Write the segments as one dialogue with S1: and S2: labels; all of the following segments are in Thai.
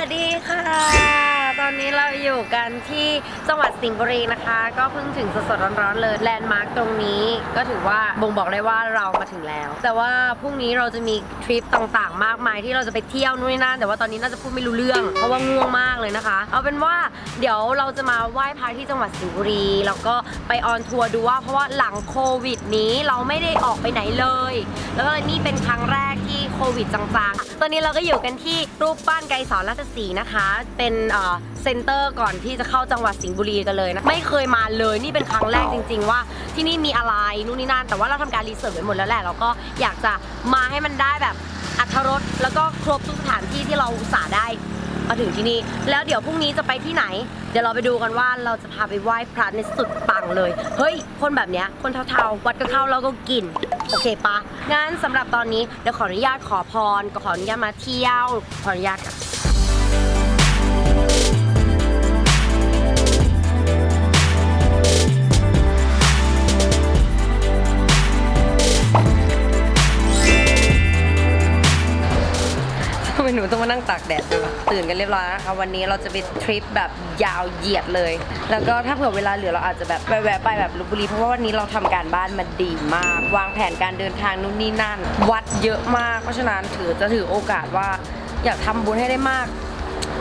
S1: วัสดีค่ะ ตอนนี้เราอยู่กันที่จังหวัดสิงห์บุรีนะคะ ก็เพิ่งถึงสดๆร้อนๆเลยแลนด์มาร์คตรงนี้ก็ถือว่าบ่งบอกได้ว่าเรามาถึงแล้ว แต่ว่าพรุ่งนี้เราจะมีทริปต่างๆ มากมายที่เราจะไปเที่ยวนู่นนี่นั่นแต่ว่าตอนนี้น่าจะพูดไม่รู้เรื่อง เพราะว่าง่วงมากเลยนะคะ เอาเป็นว่าเดี๋ยวเราจะมาไหว้พระที่จังหวัดสิงห์บุรีแล้วก็ไปออนทัวร์ดูว่าเพราะว่าหลังโควิดนี้เราไม่ได้ออกไปไหนเลย แล้วก็นี่เป็นครั้งแรกที่โควิดจางๆ ตอนนี้เราก็อยู่กันที่รูปปั้นไกรสอนราชสีห์นะคะ เป็นเอ่อเซ็นเตอร์ก่อนที่จะเข้าจังหวัดสิงห์บุรีกันเลยนะ ไม่เคยมาเลยนี่เป็นครั้งแรกจริง ๆ ว่า ที่นี่มีอะไรนู่นนี่นั่นแต่ว่าเราทำการรีเสิร์ชไว้หมดแล้วแหละเราก็อยากจะมาให้มันได้แบบอัธรสแล้วก็ครบทุกสถานที่ที่เราอุตส่าห์ได้ มาถึงที่นี่ แล้วเดี๋ยวพรุ่งนี้จะไปที่ไหน เดี๋ยวเราไปดูกันว่าเราจะพาไปไหว้พระในสุดปังเลย เฮ้ย คนแบบเนี้ย คนเท่าๆ วัดก็เข้าเราก็กิน โอเคปะงั้นสำหรับตอนนี้เดี๋ยวขออนุญาตขอพรขออนุญาตมาเที่ยว ขออนุญาต ก่อนทำไมหนูต้องมานั่งตากแดดตื่นกันเรียบร้อยแล้วนะคะ วันนี้เราจะไปทริปแบบยาวเหยียดเลย แล้วก็ถ้าเผื่อเวลาเหลือเราอาจจะแบบแวะไปแบบลพบุรีเพราะว่าวันนี้เราทำการบ้านมาดีมาก วางแผนการเดินทางนู่นนี่นั่น วัดเยอะมาก เพราะฉะนั้นถือจะถือโอกาสว่าอยากทำบุญให้ได้มาก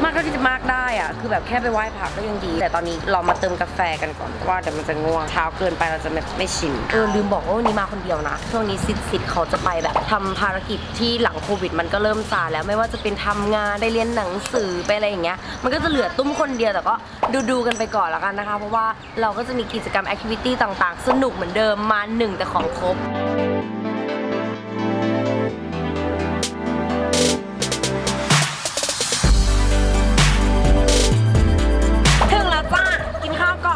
S1: มากเท่าที่จะมากได้อะคือแบบแค่ไปไหว้พระก็ยังดี แต่ตอนนี้เรามาเติมกาแฟกันก่อนเพราะว่าเดี๋ยวมันจะง่วงเช้าเกินไปเราจะไม่ไม่ชินเออลืมบอกว่าวันนี้มาคนเดียวนะช่วงนี้ซิดซิดเขาจะไปแบบทำภารกิจที่หลังโควิด มันก็เริ่มซาแล้วไม่ว่าจะเป็นทำงานได้เรียนหนังสือไปอะไรอย่างเงี้ยมันก็จะเหลือตุ้มคนเดียวแต่ก็ดูดูๆกันไปก่อนแล้วกันนะคะ เพราะว่าเราก็จะมีกิจกรรมแอคทิวิตี้ต่างๆ สนุกเหมือนเดิมมาหนึ่งแต่ของครบ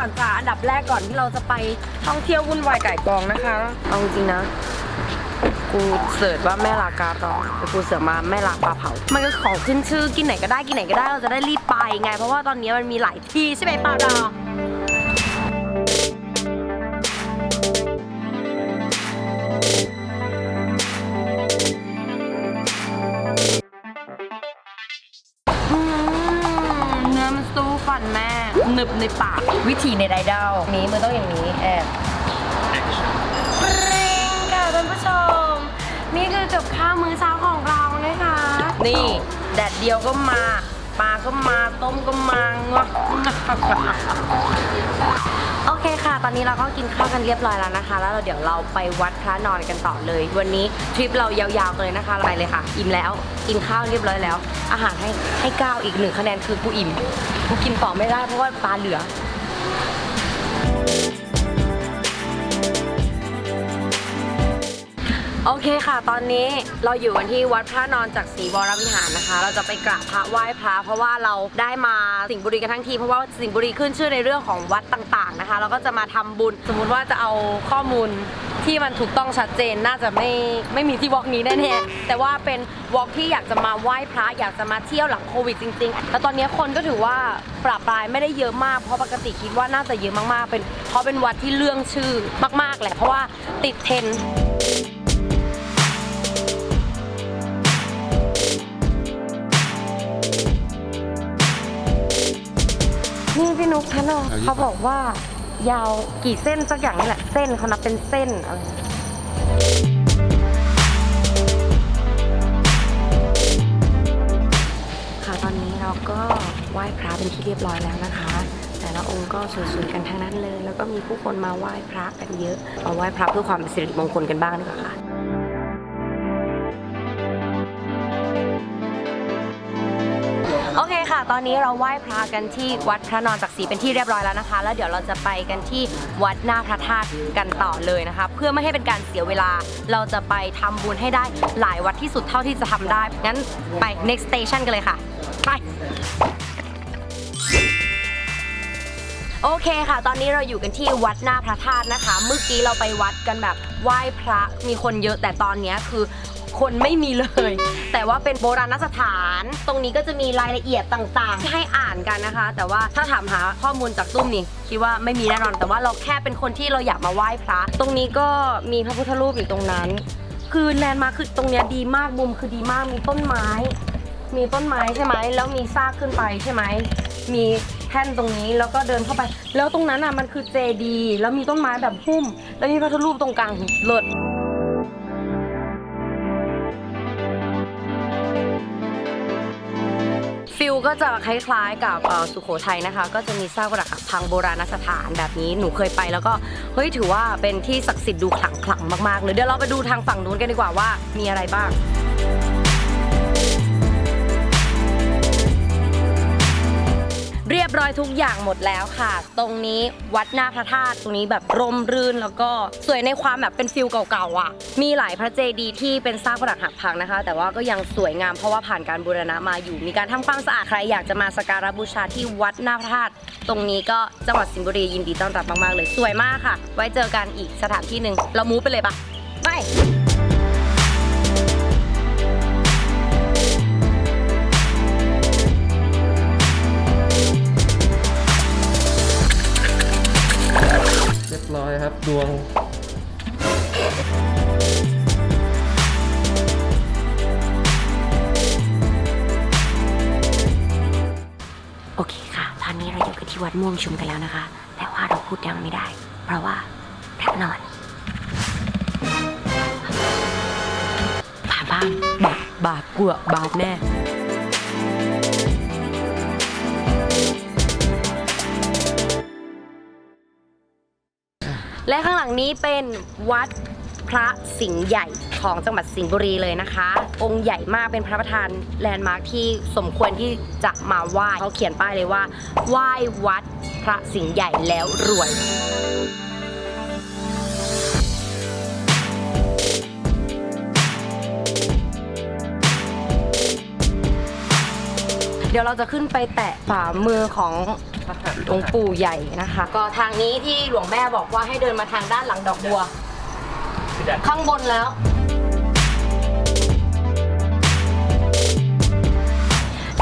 S1: อนจ้ะอันดับแรกก่อนที่เราจะไปท่องเที่ยววุ่นวายไก่กองนะคะ เอาจริงนะ กูเสิร์ชว่าแม่ลากาตองแต่กูเสิร์ชมาแม่ลาปลาเผา มันก็ของขึ้นชื่อกินไหนก็ได้กินไหนก็ได้เราจะได้รีบไปไง เพราะว่าตอนนี้มันมีหลายที่ใช่ไหมปาดอ ในปากวิธีในไดเดลนี้มือต้องอย่างนี้แอบปร่งค่ะท่านผู้ชม นี่คือกับข้าวมื้อเช้าของเรานะคะ นี่แดดเดียวก็มาปลาก็มาต้มก็มางอเคค่ะ ตอนนี้เราก็กินข้าวกันเรียบร้อยแล้วนะคะ แล้วเราเดี๋ยวเราไปวัดพระนอนกันต่อเลย วันนี้ทริปเรายาวๆกันเลยนะคะไปเลยค่ะ อิ่มแล้วกินข้าวเรียบร้อยแล้ว อาหารให้ให้ก้าวอีกหนึ่งคะแนนคือกูอิ่มกูกินต่อไม่ได้เพราะว่าปลาเหลือ อเคค่ะ ตอนนี้เราอยู่กันที่วัดพระนอนจากศรีวรวิหารนะคะ เราจะไปกราบพระไหว้พระ เพราะว่าเราได้มาสิงห์บุรีกันทั้งที เพราะว่าสิงห์บุรีขึ้นชื่อในเรื่องของวัดต่างๆนะคะ เราก็จะมาทำบุญ สมมุติว่าจะเอาข้อมูลที่มันถูกต้องชัดเจนน่าจะไม่ไม่มีที่วอล์กนี้แน่ๆแต่ว่าเป็นวอล์กที่อยากจะมาไหว้พระอยากจะมาเที่ยวหลังโควิดจริงๆ แล้วตอนนี้คนก็ถือว่าปรับปรายไม่ได้เยอะมากเพราะปกติคิดว่าน่าจะเยอะมากๆเป็นเพราะเป็นวัดที่เรื่องชื่อมากๆแหละเพราะว่าติดเทรนด์ นี่พี่นุ๊กท่านอเขาบอกว่ายาวกี่เส้นสักอย่างนี่แหละเส้นเขานับเป็นเส้นอะไรค่ะตอนนี้เราก็ไหว้พระเป็นที่เรียบร้อยแล้วนะคะ แต่ละองค์ก็สวยๆกันทั้งนั้นเลย แล้วก็มีผู้คนมาไหว้พระกันเยอะมาไหว้พระเพื่อความเป็นสิริมงคลกันบ้างดีกว่าค่ะ อนนี้เราไหว้พระกันที่วัดพระนอนจักรีเป็นที่เรียบร้อยแล้วนะคะ แล้วเดี๋ยวเราจะไปกันที่วัดหน้าพระธาตุกันต่อเลยนะคะ เพื่อไม่ให้เป็นการเสียเวลา เราจะไปทำบุญให้ได้หลายวัดที่สุดเท่าที่จะทำได้ งั้นไป next station กันเลยค่ะ ไปโอเคค่ะ ตอนนี้เราอยู่กันที่วัดหน้าพระธาตุนะคะ เมื่อกี้เราไปวัดกันแบบไหว้พระมีคนเยอะแต่ตอนนี้คือ คนไม่มีเลย แต่ว่าเป็นโบราณสถาน ตรงนี้ก็จะมีรายละเอียดต่างๆให้อ่านกันนะคะ แต่ว่าถ้าถามหาข้อมูลจากตุ้มนี่คิดว่าไม่มีแน่นอน แต่ว่าเราแค่เป็นคนที่เราอยากมาไหว้พระ ตรงนี้ก็มีพระพุทธรูปอยู่ตรงนั้น คือแลนด์มาคือตรงเนี้ยดีมากมุมคือดีมากมีต้นไม้ มีต้นไม้ใช่ไหมแล้วมีซากขึ้นไปใช่ไหมมีแท่นตรงนี้แล้วก็เดินเข้าไป แล้วตรงนั้นอะมันคือเจดี แล้วมีต้นไม้แบบหุ้ม แล้วมีพระพุทธรูปตรงกลางเลิศ วก็จะคล้ายๆกับสุโขทัยนะคะ ก็จะมีซากปรักหักพังโบราณสถานแบบนี้หนูเคยไปแล้วก็เฮ้ยถือว่าเป็นที่ศักดิ์สิทธิ์ดูขลังๆมากๆเลยเดี๋ยวเราไปดูทางฝั่งนู้นกันดีกว่าว่ามีอะไรบ้าง เรียบร้อยทุกอย่างหมดแล้วค่ะ ตรงนี้วัดหน้าพระธาตุตรงนี้แบบร่มรื่นแล้วก็สวยในความแบบเป็นฟิลเก่าๆอะ มีหลายพระเจดีย์ที่เป็นซากปรักหักพังนะคะ แต่ว่าก็ยังสวยงามเพราะว่าผ่านการบูรณะมาอยู่ มีการทำความสะอาดใครอยากจะมาสักการะบูชาที่วัดหน้าพระธาตุตรงนี้ก็จังหวัดสิงห์บุรียินดีต้อนรับมากๆเลยสวยมากค่ะ ไว้เจอกันอีกสถานที่หนึ่งเรามูฟไปเลยปะไป
S2: รียบร้อยครับ ดวง
S1: โอเคค่ะ ตอนนี้เราอยู่กันที่วัดม่วงชุมกันแล้วนะคะ แต่ว่าเราพูดดังไม่ได้ เพราะว่าแพทนอนบาบ้างบาบากัวบาแน่ และข้างหลังนี้เป็นวัดพระสิงห์ใหญ่ของจังหวัดสิงห์บุรีเลยนะคะ องค์ใหญ่มากเป็นพระประธานแลนด์มาร์คที่สมควรที่จะมาไหว้เขาเขียนป้ายเลยว่าไหว้วัดพระสิงห์ใหญ่แล้วรวยเดี๋ยวเราจะขึ้นไปแตะฝ่ามือของ หลวงปู่ใหญ่นะคะ ก็ทางนี้ที่หลวงแม่บอกว่าให้เดินมาทางด้านหลังดอกบัว ข้างบนแล้ว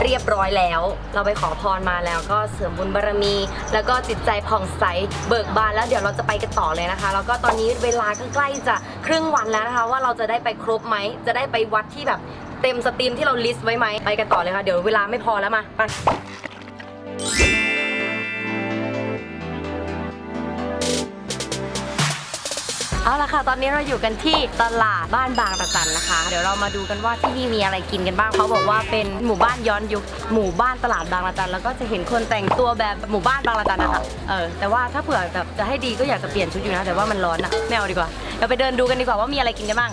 S1: เรียบร้อยแล้ว เราไปขอพรมาแล้วก็เสริมบุญบารมี แล้วก็จิตใจผ่องใสเบิกบานแล้วเดี๋ยวเราจะไปกันต่อเลยนะคะ แล้วก็ตอนนี้เวลาก็ใกล้จะครึ่งวันแล้วนะคะ ว่าเราจะได้ไปครบไหม จะได้ไปวัดที่แบบเต็มสตรีมที่เราลิสต์ไว้ไหมไปกันต่อเลยค่ะ เดี๋ยวเวลาไม่พอแล้วมาไป เอาละค่ะ ตอนนี้เราอยู่กันที่ตลาดบ้านบางตะจันนะคะ เดี๋ยวเรามาดูกันว่าที่นี่มีอะไรกินกันบ้างเขาบอกว่าเป็นหมู่บ้านย้อนยุคหมู่บ้านตลาดบางละจันแล้วก็จะเห็นคนแต่งตัวแบบหมู่บ้านบางละจันนะคะเออแต่ว่าถ้าเผื่อแบบจะให้ดีก็อยากจะเปลี่ยนชุดอยู่นะแต่ว่ามันร้อนอะไม่เอาดีกว่าเราไปเดินดูกันดีกว่าว่ามีอะไรกินกันบ้าง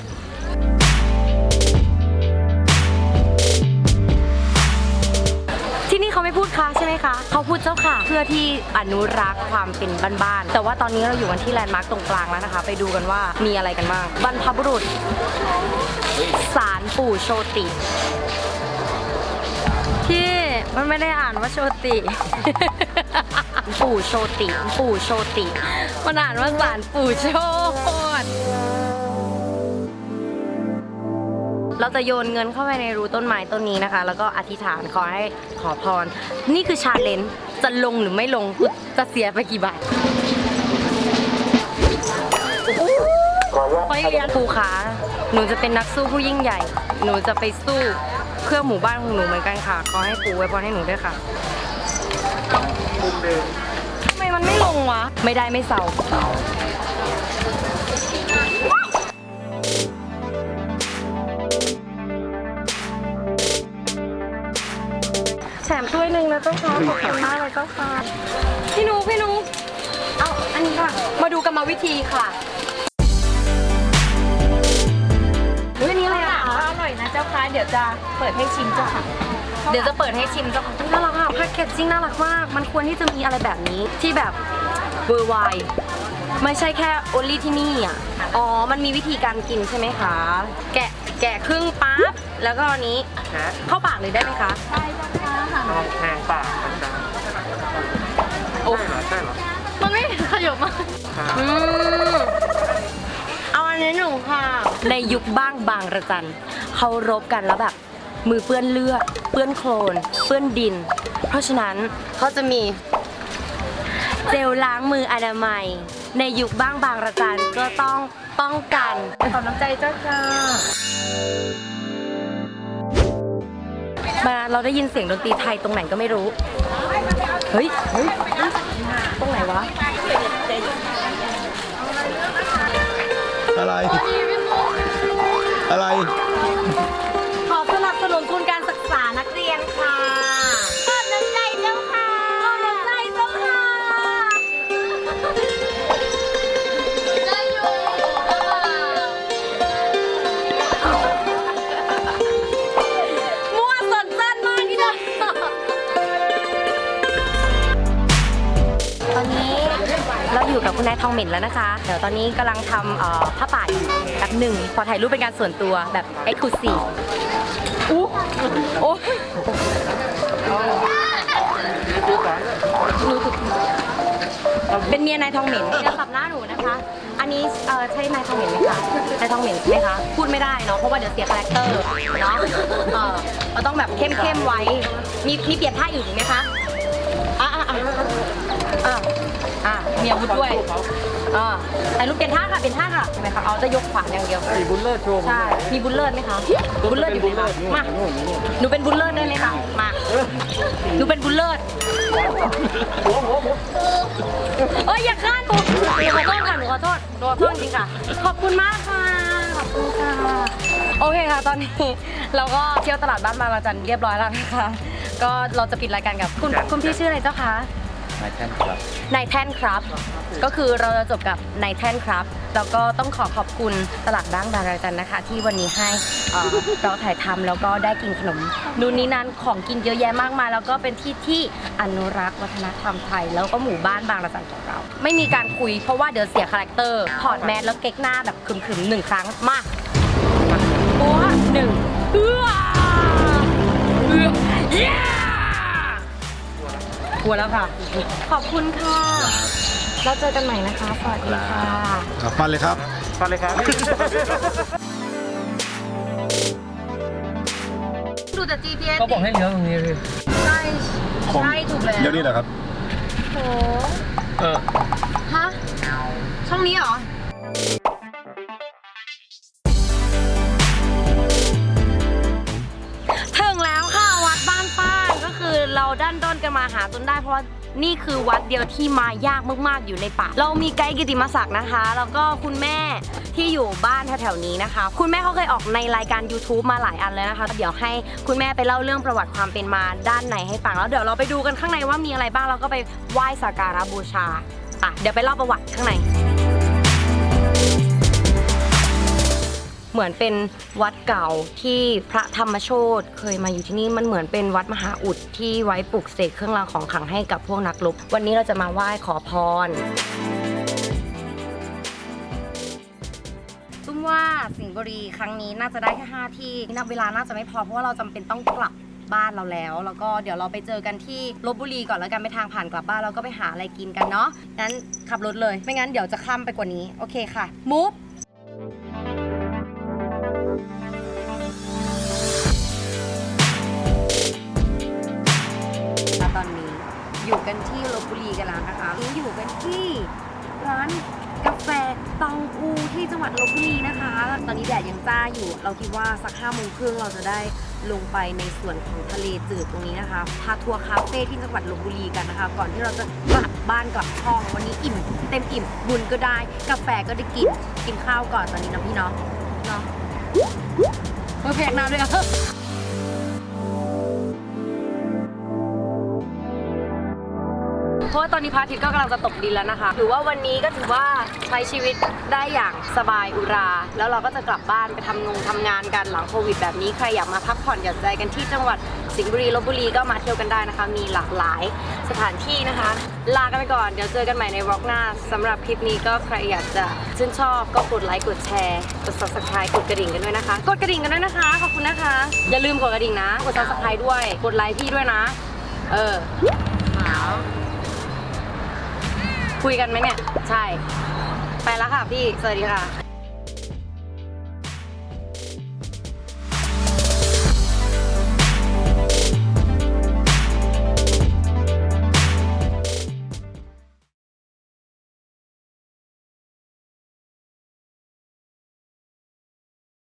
S1: ที่นี่เขาไม่พูดค่ะ คะเขาพูดเจ้าค่ะ เพื่อที่อนุรักษ์ความเป็นบ้านๆแต่ว่าตอนนี้เราอยู่กันที่แลนด์มาร์คตรงกลางแล้วนะคะ ไปดูกันว่ามีอะไรกันบ้างบรรพบุรุษสารปู่โชติพี่มันไม่ได้อ่านว่าโชติ ปู่โชติ ปู่โชติ มันอ่านว่าสารปู่โช เราจะโยนเงินเข้าไปในรูต้นไม้ต้นนี้นะคะ แล้วก็อธิษฐานขอให้ขอพร นี่คือชาเลนจ์จะลงหรือไม่ลงจะเสียไปกี่บาทไปเรียนครูขาหนูจะเป็นนักสู้ผู้ยิ่งใหญ่ หนูจะไปสู้เพื่อหมู่บ้านของหนูเหมือนกันค่ะ ขอให้ครูไว้พรให้หนูด้วยค่ะทำไมมันไม่ลงวะ ไม่ได้ไม่เศร้า เจ้าค่ะขอบคุณมากเลยเจ้าค่ะพี่นุ๊กพี่นุ๊กเอาอันนี้ค่ะ มาดูกรรมวิธีค่ะเฮ้ยอันนี้อะไรอะ
S3: อร่อยนะเจ้าค่ะเดี๋ยวจะเปิดให้ชิมเจ้าค่ะ
S1: เดี๋ยวจะเปิดให้ชิมเจ้าค่ะน่ารักอะแพ็กเกจจิ้งน่ารักมาก มันควรที่จะมีอะไรแบบนี้ที่แบบเวอร์ไวไม่ใช่แค่โอลี่ที่นี่อะ อ๋อ มันมีวิธีการกินใช่ไหมคะ แกะ แกะครึ่งปั๊บ แล้วก็อันนี้ เข้าปากเลยได้ไหมคะ
S3: ได้ เจ้าค่ะ
S2: แทงปากดัง
S1: โอ้
S2: ๆใช่เหรอใช่เหรอ
S3: มันไม่ขยบมาก
S1: อืมเอาอันนี้หนูค่ะ ในยุคบ้างบางระจันเขารบกันแล้วแบบ มือเปื้อนเลือดเปื้อนโคลน เปื้อนดิน เพราะฉะนั้นเขาจะมีเจลล้างมืออนามัย ในยุคบ้างบางระจันก็ต้องป้องกัน
S3: ขอบน้ำใจเจ้าค่ะ
S1: มาเราได้ยินเสียงดนตรีไทยตรงไหนก็ไม่รู้ เฮ้ยเฮ้ยตรงไหนวะ
S4: อะไร อะไร
S1: ทองเหม็นแล้วนะคะ เดี๋ยวตอนนี้กำลังทำผ้าป่าอยู่แบบหนึ่งพอถ่ายรูปเป็นการส่วนตัวแบบเอ็กซ์คลูซีฟอู้โอ้เป็นเมียนายทองเหม็นเดี๋ยวสับหน้าหนูนะคะ อันนี้ใช่นายทองเหม็นไหมคะนายทองเหม็นใช่ไหมคะ พูดไม่ได้เนาะ เพราะว่าเดี๋ยวเสียคาแรคเตอร์เนาะเออเราต้องแบบเข้มเข้มๆไว้ มีมีเปลี่ยนท่าอื่นอีกไหมคะ อะอะอะ อะอะมีอาวุธด้วยอ่าแต่รูปเปลี่ยนท่าค่ะเปลี่ยนท่าค่ะใช่ไหมคะเอาจะยกขวานอย่างเดียว
S2: มีบุลเลอร์โชว์
S1: ใช่ มีบุลเลอร์ไหมคะ บุลเลอร์อยู่ไหนคะมา หนูเป็นบุลเลอร์ได้ไหมคะมา หนูเป็นบุลเลอร์เอ้ยอย่าฆ่าหนูหนูขอโทษค่ะหนูขอโทษหนูขอโทษจริงๆค่ะ ขอบคุณมากค่ะ ขอบคุณค่ะ โอเคค่ะ ตอนนี้เราก็เที่ยวตลาดบ้านบางระจันเรียบร้อยแล้วนะคะ ก็เราจะปิดรายการกับคุณคุณพี่ชื่ออะไรเจ้าคะ
S4: นายแท่นครับ
S1: นายแท่นครับ ก็คือเราจะจบกับนายแท่นครับ แล้วก็ต้องขอขอบคุณตลาดบ้างบางระจันนะคะ ที่วันนี้ให้เอ่อเราถ่ายทำแล้วก็ได้กินขนมนู่นนี่นั่นของกินเยอะแยะมากมายแล้วก็เป็นที่ที่อนุรักษ์วัฒนธรรมไทย แล้วก็หมู่บ้านบางระจันของเรา ไม่มีการคุยเพราะว่าเดี๋ยวเสียคาแรคเตอร์ถอดแมสแล้วเก๊กหน้าแบบขรึมๆหนึ่งครั้งมาตัวหนึ่งเอื้อเอื้อ วแล้วค่ะ ขอบคุณค่ะ เราเจอกันใหม่นะคะ สวัสดีค่ะ
S4: ครับฟันเลยครับ
S2: ฟังเลยครับ
S1: ดูแต่ GPS
S2: เขาบอกให้เลี้ยวตรงนี้พี่
S1: ใช่ใช่ถูกแล้ว
S4: เดี๋ยวนี้เหรอครับ
S1: โห
S2: เออ
S1: ฮะ ช่องนี้เหรอ กันมาหาจนได้เพราะว่านี่คือวัดเดียวที่มายากมากๆอยู่ในป่า เรามีไกด์กิติมศักดิ์นะคะ แล้วก็คุณแม่ที่อยู่บ้านแถวๆนี้นะคะ คุณแม่เขาเคยออกในรายการ YouTube มาหลายอันแล้วนะคะ เดี๋ยวให้คุณแม่ไปเล่าเรื่องประวัติความเป็นมาด้านในให้ฟัง แล้วเดี๋ยวเราไปดูกันข้างในว่ามีอะไรบ้าง แล้วก็ไปไหว้สักการะบูชาอะเดี๋ยวไปเล่าประวัติข้างใน เหมือนเป็นวัดเก่าที่พระธรรมโชตเคยมาอยู่ที่นี่มันเหมือนเป็นวัดมหาอุดที่ไว้ปลุกเสกเครื่องรางของขลังให้กับพวกนักรบวันนี้เราจะมาไหว้ขอพรตุ้มว่าสิงห์บุรีครั้งนี้น่าจะได้แค่5ที่นับเวลาน่าจะไม่พอเพราะว่าเราจำเป็นต้องกลับบ้านเราแล้ว แล้วก็เดี๋ยวเราไปเจอกันที่ลบบุรีก่อนแล้วกันไปทางผ่านกลับบ้านเราก็ไปหาอะไรกินกันเนาะงั้นขับรถเลย ไม่งั้นเดี๋ยวจะข้ามไปกว่านี้โอเคค่ะมูฟ อยู่กันที่ลบบุรีกันแล้วนะคะนี่อยู่กันที่ร้านกาแฟตองอูที่จังหวัดลบบุรีนะคะ ตอนนี้แดดยังจ้าอยู่ เราคิดว่าสักห้าโมงครึ่งเราจะได้ลงไปในส่วนของทะเลจืดตรงนี้นะคะ พาทัวร์คาเฟ่ที่จังหวัดลบบุรีกันนะคะ ก่อนที่เราจะกลับบ้านกลับช่อง วันนี้อิ่ม เต็มอิ่ม บุญก็ได้ กาแฟก็ได้กิน กินข้าวก่อนตอนนี้นะพี่เนาะ เนาะเฮ้ยเพกน้ำด้วย ราะว่าตอนนี้พระอาทิตย์ก็กำลังจะตกดินแล้วนะคะถือว่าวันนี้ก็ถือว่าใช้ชีวิตได้อย่างสบายอุรา แล้วเราก็จะกลับบ้านไปทำงงทำงานกันหลังโควิดแบบนี้ใครอยากมาพักผ่อนหย่อนใจกันที่จังหวัดสิงห์บุรีลบบุรีก็มาเที่ยวกันได้นะคะ มีหลากหลายสถานที่นะคะ ลากันไปก่อนเดี๋ยวเจอกันใหม่ในวอล์กหน้าสำหรับคลิปนี้ก็ใครอยากจะชื่นชอบก็กดไลค์กดแชร์กด subscribe กดกระดิ่งกันด้วยนะคะ กดกระดิ่งกันด้วยนะคะขอบคุณนะคะ อย่าลืมกดกระดิ่งนะ กด subscribe ด้วย กดไลค์พี่ด้วยนะ เออ คุยกันไหมเนี่ย ใช่ ไปแล้วค่ะพี่ สวัสดีค่ะ